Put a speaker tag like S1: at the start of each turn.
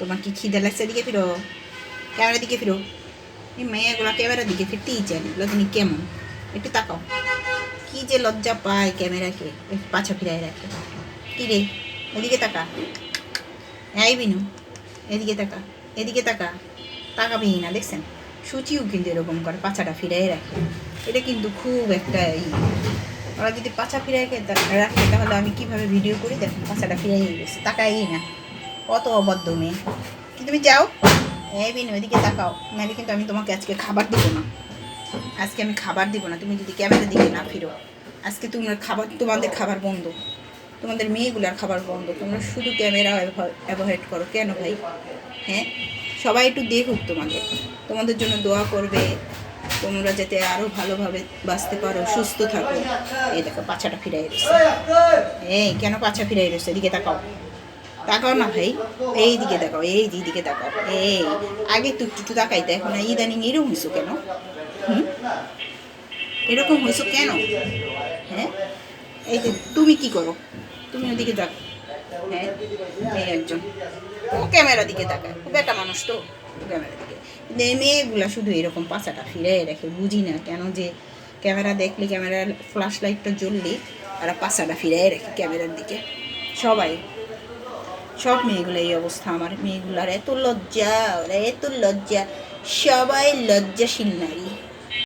S1: তোমার কি খিদে লাগছে এদিকে ফিরো ক্যামেরার দিকে ফিরো এই মেয়েগুলো ক্যামেরার দিকে ফিরতেই চায় না তুমি কেমন একটু তাকাও কি যে লজ্জা পায় ক্যামেরাকে পাছা ফিরায় রাখে কি রে এদিকে তাকা এই বিনু এদিকে তাকা এদিকে তাকা তাকাবি না দেখছেন সুচিও কিন্তু এরকম করে পাছাটা ফিরাই রাখে এটা কিন্তু খুব একটা ই ওরা যদি পাছা ফিরাই রাখে তাহলে আমি কীভাবে ভিডিও করি দেখুন পাছাটা ফিরাই গেছে তাকাই না কত অবদ্ধ মেয়ে। কি তুমি যাও এই বিনু, এদিকে তাকাও। নাহলে কিন্তু আমি তোমাকে আজকে খাবার দিব না। আজকে আমি খাবার দিব না। তুমি যদি ক্যামেরার দিকে না ফিরো। আজকে তোমার খাবার, তোমাদের খাবার বন্ধ। তোমাদের মেয়েগুলার খাবার বন্ধ। তোমরা শুধু ক্যামেরা অ্যাভয়েড করো। কেন ভাই? হ্যাঁ? সবাই একটু দেখুক তোমাদের। তোমাদের জন্য দোয়া করবে। তোমরা যাতে আরও ভালোভাবে বাঁচতে পারো, সুস্থ থাকো। এই দেখো, পাছাটা ফিরাই রয়েছে এই, কেন পাছা ফিরাই রয়েছে এদিকে তাকাও। তাকাও না ভাই। এই দিকে দেখাও এই দিকে তাকাও। এই, আগে একটু তাকাইতে, এখন ইদানিং এরকম হয়েছো কেন? হুম? এরকম হয়েছো কেন? হ্যাঁ? এই যে, তুমি কি করো? তুমি ওদিকে যাও হ্যাঁ এই একজন। ও ক্যামেরা দিকে তাকায়, ও বেটা মানুষ তো ক্যামেরা দিকে। কিন্তু এই মেয়েগুলা শুধু এরকম পাচাটা ফিরে রেখে, বুঝি না কেন যে ক্যামেরা দেখলে ক্যামেরার ফ্ল্যাশ লাইটটা জ্বললে আর পাশাটা ফিরে রাখে ক্যামেরার দিকে। সবাই সব মেয়েগুলো এই অবস্থা আমার মেয়েগুলার এত লজ্জা এত লজ্জা সবাই লজ্জাশীল নারী।